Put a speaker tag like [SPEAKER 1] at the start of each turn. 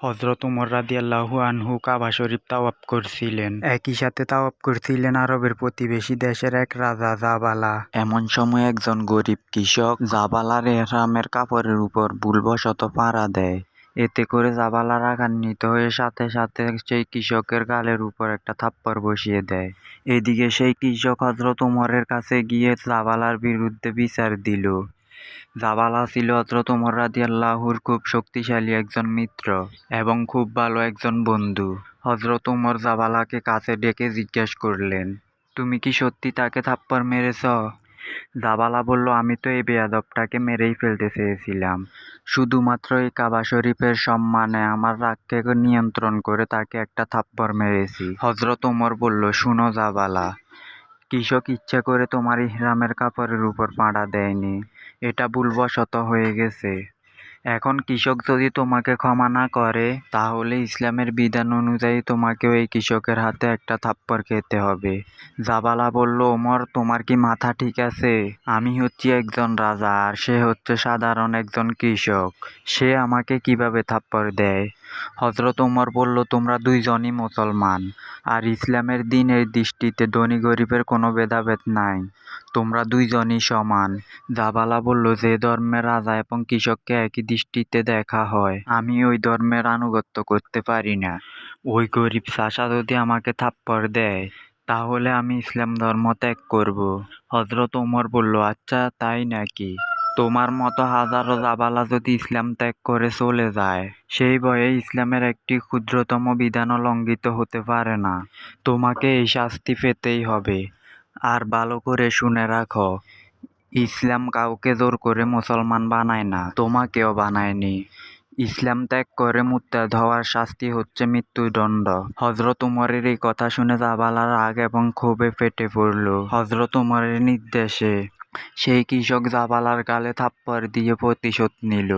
[SPEAKER 1] হজরত উমর রাদিয়াল্লাহু আনহু কাবা শরীফ তাওয়াফ করছিলেন। একই সাথে তাওয়াফ করছিলেন আরবের প্রতিবেশী দেশের এক রাজা জাবালা। এমন সময় একজন গরিব কৃষক জাবালার এহরামের কাপড়ের উপর ভুলবশত পাড়া দেয়। এতে করে জাবালা রাগান্বিত হয়ে সাথে সাথে সেই কৃষকের গালের উপর একটা থাপ্পড় বসিয়ে দেয়। এদিকে সেই কৃষক হজরত উমরের কাছে গিয়ে জাবালার বিরুদ্ধে বিচার দিল। জাবালা ছিল হজরত উমর রাদিয়াল্লাহুর খুব শক্তিশালী একজন মিত্র এবং খুব ভালো একজন বন্ধু। হজরত উমর জাবালাকে কাছে ডেকে জিজ্ঞেস করলেন, তুমি কি সত্যি তাকে থাপ্পড় মেরেছ? জাবালা বলল, আমি তো এই বেয়াদবটাকে মেরেই ফেলতে চেয়েছিলাম। শুধুমাত্র এই কাবা শরীফের সম্মানে আমার রাগকে নিয়ন্ত্রণ করে তাকে একটা থাপ্পড় মেরেছি। হজরত উমর বলল, শুনো জাবালা, কৃষক ইচ্ছে করে তোমার ইহরামের কাপড়ের উপর পাড়া দেয়নি। এটা ভুলবশত হয়ে গেছে। এখন কৃষক যদি তোমাকে ক্ষমা না করে, তাহলে ইসলামের বিধান অনুযায়ী তোমাকে ওই কৃষকের হাতে একটা থাপ্পড় খেতে হবে। জাবালা বলল, ওমর, তোমার কি মাথা ঠিক আছে? আমি হচ্ছি একজন রাজা আর সে হচ্ছে সাধারণ একজন কৃষক। সে আমাকে কীভাবে থাপ্পড় দেয়? হজরত ওমর বলল, তোমরা দুইজনই মুসলমান, আর ইসলামের দিনের দৃষ্টিতে ধনী গরিবের কোনো ভেদাভেদ নাই। তোমরা দুইজনই সমান। জাবালা বলল, যে ধর্মের রাজা এবং কৃষককে একই দৃষ্টিতে দেখা হয়, আমি ওই ধর্মের আনুগত্য করতে পারি না। ওই গরিব চাষা যদি আমাকে থাপ্পড় দেয়, তাহলে আমি ইসলাম ধর্ম ত্যাগ করব। হজরত ওমর বলল আচ্ছা তাই নাকি? তোমার মতো হাজারো জাবালা যদি ইসলাম ত্যাগ করে চলে যায়, সেই ভয়ে ইসলামের একটি ক্ষুদ্রতম বিধানও লঙ্ঘিত হতে পারে না। তোমাকে এই শাস্তি পেতেই হবে। আর ভালো করে শুনে রাখো, ইসলাম কাউকে জোর করে মুসলমান বানায় না, তোমাকেও বানায়নি। ইসলাম ত্যাগ করে মুত্তাদ হওয়ার শাস্তি হচ্ছে মৃত্যুদণ্ড। হজরত উমরের এই কথা শুনে জাবালার রাগ এবং ক্ষোভে ফেটে পড়ল। হজরত উমরের নির্দেশে সেই কৃষক জাবালার গালে থাপ্পড় দিয়ে প্রতিশোধ নিল।